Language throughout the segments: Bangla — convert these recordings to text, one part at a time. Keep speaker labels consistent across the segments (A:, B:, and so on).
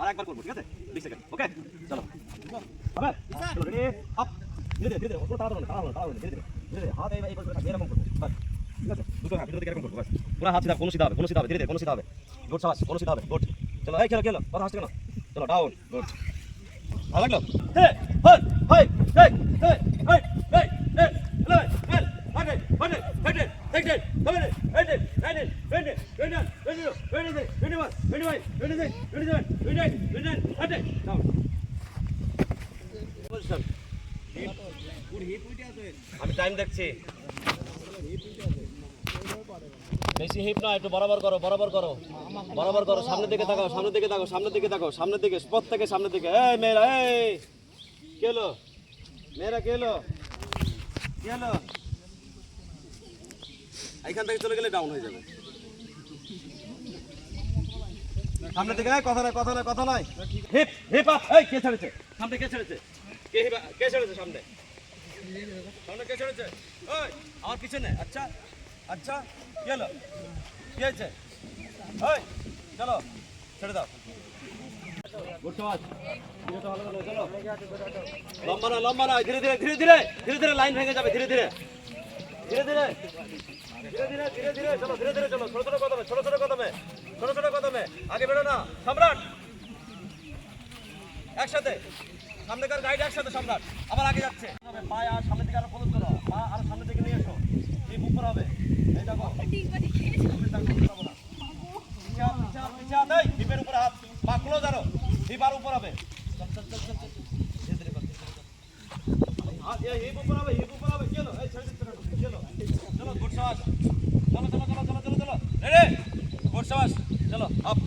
A: আর একবার করব ঠিক আছে বিশ সেকেন্ড ওকে চলো হবে চলো রেডি আপ ধীরে ধীরে ধীরে ধীরে কোনো তাড়াতাড়ি না তাড়াতাড়ি না, তাড়াতাড়ি না, ধীরে ধীরে ধীরে ধীরে হাত এই এই করে এরকম করব বাস ঠিক আছে দুটো হাত দুটো দিকে এরকম করব বাস পুরো হাত সিধা কোনো সিধা হবে কোনো সিধা হবে ধীরে ধীরে কোনো সিধা হবে গুড সাবাস কোনো সিধা হবে গুড চলো এই খেলো খেলো কথা হাসছে কেন চলো ডাউন গুড ভালো লাগল hey hi hi hey hey hey hey hey hey hey hi hi hi hey hey hey come in head it head it time দেখছি। বেশি না, একটু বরাবর করো বরাবর করো। বরাবর করো, সামনের দিকে তাকাও, সামনের দিকে তাকাও, সামনের দিকে তাকাও, সামনের দিকে স্পট থেকে সামনের দিকে। এই মেয়েরা, এই! কে এলো? মেয়েরা কে এলো? কে এলো? এইখান থেকে চলে গেলে ডাউন হয়ে যাবে। সামনের দিকে এই, কথা নাই কথা নাই কথা নাই হিপ হিপ আপ এই কে ছেড়েছে? সামনে কে ছেড়েছে? কে হিপ কে ছেড়েছে সামনে? সামনে কে ছেড়েছে? ওই আমার পিছনে আচ্ছা আচ্ছা কি হলো কি ওই চলো ছেড়ে দাও। গুড সমাজ লম্বা না লম্বা না ধীরে ধীরে ধীরে ধীরে ধীরে ধীরে লাইন ভেঙে যাবে ধীরে ধীরে। ধীরে ধীরে ধীরে ধীরে ধীরে ধীরে চলো ধীরে ধীরে চলো ছোট ছোট কদমে ছোট ছোট কদমে। ছোট ছোট কদমে। আগে বেরো না সম্রাট। একসাথে। সামনেকার গাইড একসাথে সম্রাট। আবার আগে যাচ্ছে। হবে পা আর সামনের দিকে আরও প্রদুত করো পা আর সামনের দিকে নিয়ে এসো। এই উপর হবে। এই দেখো। হিপের উপরে হাত। পা ক্লোজ আরও। হিপ আর উপর হবে। কর, কর। হিপ উপর হবে হিপ উপর হবে। চলো এই ছেড়ে কেন চলো চলো গুড চলো চলো চলো চলো চলো চলো। সাবাস। চলো আপ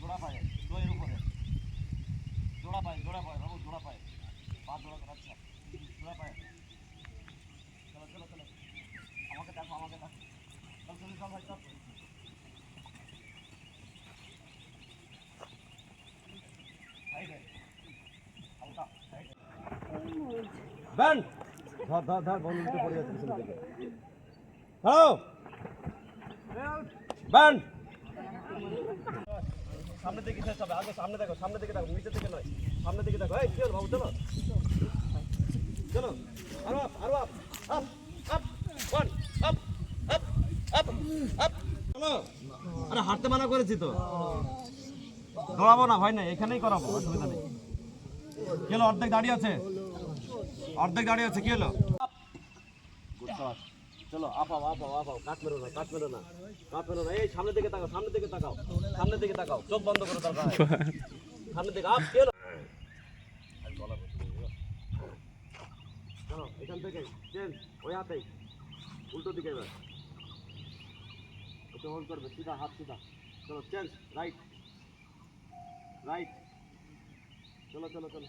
A: জোড়া পায়ে দইয়ের উপরে জোড়া পায়ে জোড়া পায়ে বাবু জোড়া পায়ে পা জোড়া আচ্ছা জোড়া পায়ে চলো চলো চলো আমাকে দেখো আমাকে দেখো চল চল চল ভাই চল সাইডে হালকা সাইডে ব্যান্ড ধর ধর ধর, বল উল্টে পড়ে যাচ্ছে সামনের দিকে শেষ আগে সামনে দেখো সামনের দিকে দেখো, নিচের দিকে নয়। সামনের দিকে দেখো। এই, কি হলো বাবু, চলো। চলো। আরও আপ আরও up. Up up. One, up up up up. চলো। আরে, হাঁটতে মানা করেছি তো। দৌড়াবো না ভাই না এখানেই করাবো, অসুবিধা নেই। হলো, অর্ধেক দাঁড়িয়ে আছে? অর্ধেক দাঁড়িয়ে আছে, কি হলো? চলো, আপাও আপাও আপাও কাট মেরো না কাট মেরো না কাট মেরো না। এই সামনের দিকে তাকাও, সামনের দিকে তাকাও, সামনের দিকে তাকাও, চোখ বন্ধ করো দরকার সামনের দিকে আপ, কি এখান থেকে চেঞ্জ ওই হাতেই, উল্টো দিকে এবার। ওকে হোল্ড করবে, সিধা, হাত সিধা। চলো চেঞ্জ রাইট রাইট চলো চলো চলো।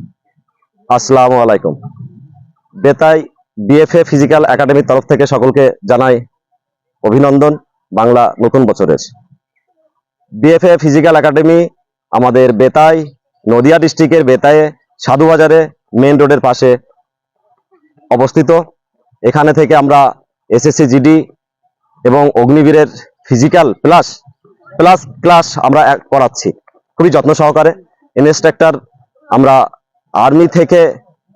B: আসসালামু আলাইকুম। বেতাই বিএফএ ফিজিক্যাল একাডেমির তরফ থেকে সকলকে জানাই অভিনন্দন বাংলা নতুন বছরের। বিএফএ ফিজিক্যাল একাডেমি আমাদের বেতাই, নদিয়া ডিস্ট্রিক্টের বেতায়ে সাধুবাজারে মেন রোডের পাশে অবস্থিত। এখানে থেকে আমরা এসএসসি জিডি এবং অগ্নিবীরের ফিজিক্যাল প্লাস প্লাস ক্লাস আমরা করাচ্ছি। খুবই যত্ন সহকারে। ইনস্ট্রাক্টর আমরা আর্মি থেকে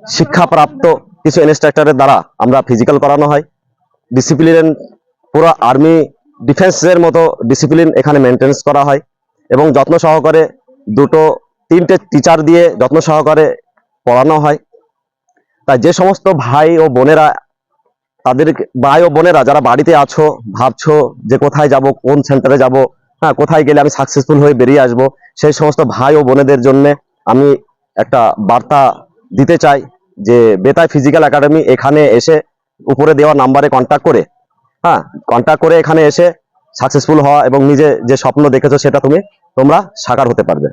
B: শিক্ষাপ্রাপ্ত কিছু ইনস্ট্রাক্টরের দ্বারা আমরা ফিজিক্যাল করানো হয়। ডিসিপ্লিন পুরো আর্মি ডিফেন্সের মতো ডিসিপ্লিন এখানে মেনটেন্স করা হয় এবং যত্ন সহকারে দুটো, তিনটে টিচার দিয়ে যত্ন সহকারে পড়ানো হয়। তাই যে সমস্ত ভাই ও বোনেরা, তাদের ভাই ও বোনেরা যারা বাড়িতে আছো, ভাবছ যে কোথায় যাব, কোন সেন্টারে যাব হ্যাঁ কোথায় গেলে আমি সাকসেসফুল হয়ে বেরিয়ে আসব, সেই সমস্ত ভাই ও বোনেদের জন্য আমি একটা বার্তা দিতে চাই যে বেতায় ফিজিক্যাল একাডেমি এখানে এসে উপরে দেওয়া নাম্বারে কন্ট্যাক্ট করে হ্যাঁ কন্ট্যাক্ট করে এখানে এসে সাকসেসফুল হওয়া এবং নিজে যে স্বপ্ন দেখেছ সেটা তুমি, তোমরা সাকার হতে পারবে।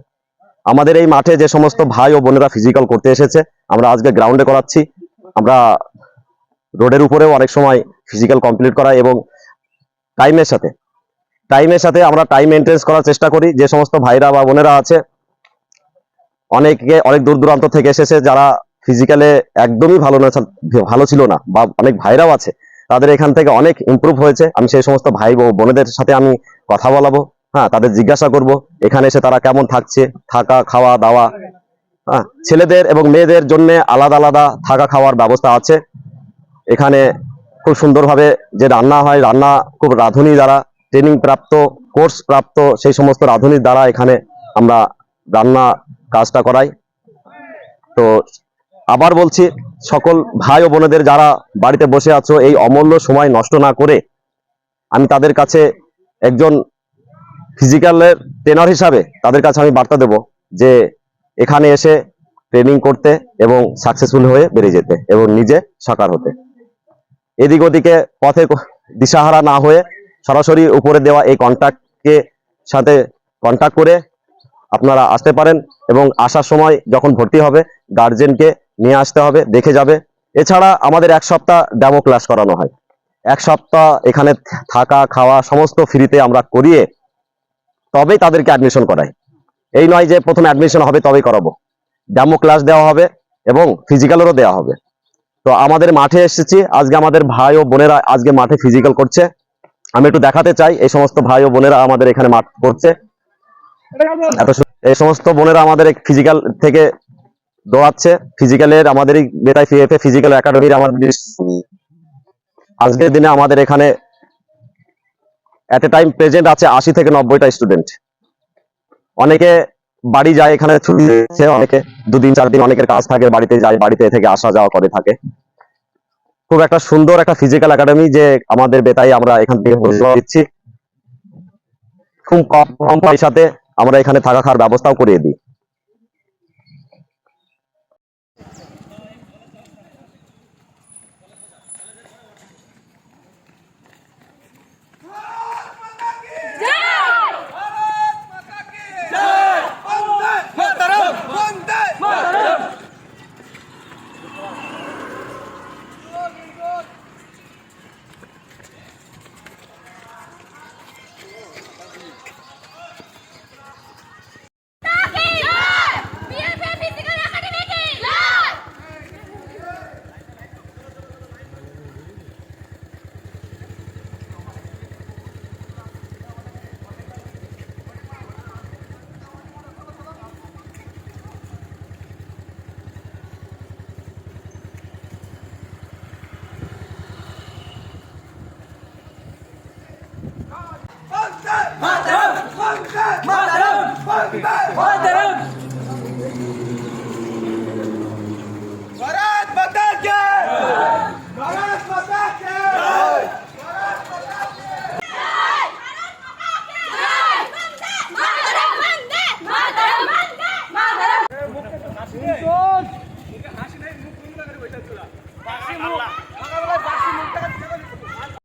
B: আমাদের এই মাঠে যে সমস্ত ভাই ও বোনেরা ফিজিক্যাল করতে এসেছে, আমরা আজকে গ্রাউন্ডে করাচ্ছি। আমরা রোডের উপরেও অনেক সময় ফিজিক্যাল কমপ্লিট করা এবং টাইমের সাথে টাইমের সাথে আমরা টাইম মেনটেন্স করার চেষ্টা করি। যে সমস্ত ভাইরা বা বোনেরা আছে অনেকে অনেক দূর দূরান্ত থেকে এসেছে যারা ফিজিক্যালে একদমই ভালো না ভালো ছিল না বা অনেক ভাইরাও আছে। তাদের এখান থেকে অনেক ইমপ্রুভ হয়েছে। আমি সেই সমস্ত ভাই বোনেদের সাথে আমি কথা বলাবো হ্যাঁ তাদের জিজ্ঞাসা করব, এখানে এসে তারা কেমন থাকছে? থাকা, খাওয়া, দাওয়া হ্যাঁ ছেলেদের এবং মেয়েদের জন্য আলাদা আলাদা থাকা, খাওয়ার ব্যবস্থা আছে। এখানে খুব সুন্দরভাবে যে রান্না হয়, রান্না খুব রাঁধুনি দ্বারা ট্রেনিং প্রাপ্ত কোর্স প্রাপ্ত সেই সমস্ত রাঁধুনির দ্বারা এখানে আমরা রান্না কাজটা করাই। তো আবার বলছি, সকল ভাই ও বোনেদের যারা বাড়িতে বসে আছো, এই অমূল্য সময় নষ্ট না করে আমি তাদের কাছে একজন ফিজিক্যালের ট্রেনার হিসাবে তাদের কাছে আমি বার্তা দেব যে, এখানে এসে ট্রেনিং করতে এবং সাকসেসফুল হয়ে বেরিয়ে যেতে এবং নিজে সাকার হতে। এদিক ওদিকে পথে দিশাহারা না হয়ে সরাসরি উপরে দেওয়া এই কন্ট্যাক্টকে সাথে কন্ট্যাক্ট করে আপনারা আসতে পারেন এবং আসার সময় যখন ভর্তি হবে গার্জেনকে নিয়ে আসতে হবে, দেখে যাবে। এছাড়া আমাদের এক সপ্তাহ ডেমো ক্লাস করানো হয়। এক সপ্তাহ এখানে থাকা, খাওয়া সমস্ত ফ্রিতে আমরা করিয়ে তবেই তাদেরকে অ্যাডমিশন করাই। এই নয় যে প্রথমে অ্যাডমিশন হবে, তবেই করাবো। ডেমো ক্লাস দেওয়া হবে এবং ফিজিক্যালেরও দেওয়া হবে। তো আমাদের মাঠে এসেছি। আজকে আমাদের ভাই ও বোনেরা আজকে মাঠে ফিজিক্যাল করছে। আমি একটু দেখাতে চাই, এই সমস্ত ভাই ও বোনেরা আমাদের এখানে মাঠ করছে। এই সমস্ত বোনেরা আমাদের ফিজিক্যাল থেকে দৌড়াচ্ছে। ফিজিক্যালের আমাদের বেতাই ফিএফএ ফিজিক্যাল একাডেমির আমাদের আজকের দিনে আমাদের এখানে এট এ টাইম প্রেজেন্ট আছে আশি থেকে নব্বইটা স্টুডেন্ট অনেকে বাড়ি যায় এখানে ছুটি দিচ্ছে অনেকে দুদিন চার দিন অনেকের কাজ থাকে, বাড়িতে যায়, বাড়িতে থেকে আসা যাওয়া করে থাকে। খুব একটা সুন্দর একটা ফিজিক্যাল একাডেমি যে আমাদের বেতাই আমরা এখান থেকে দিচ্ছি। খুব কম কম পয়সাতে আমরা এখানে থাকা খাওয়ার ব্যবস্থাও করিয়ে দিই।
C: محترم محترم محترم محترم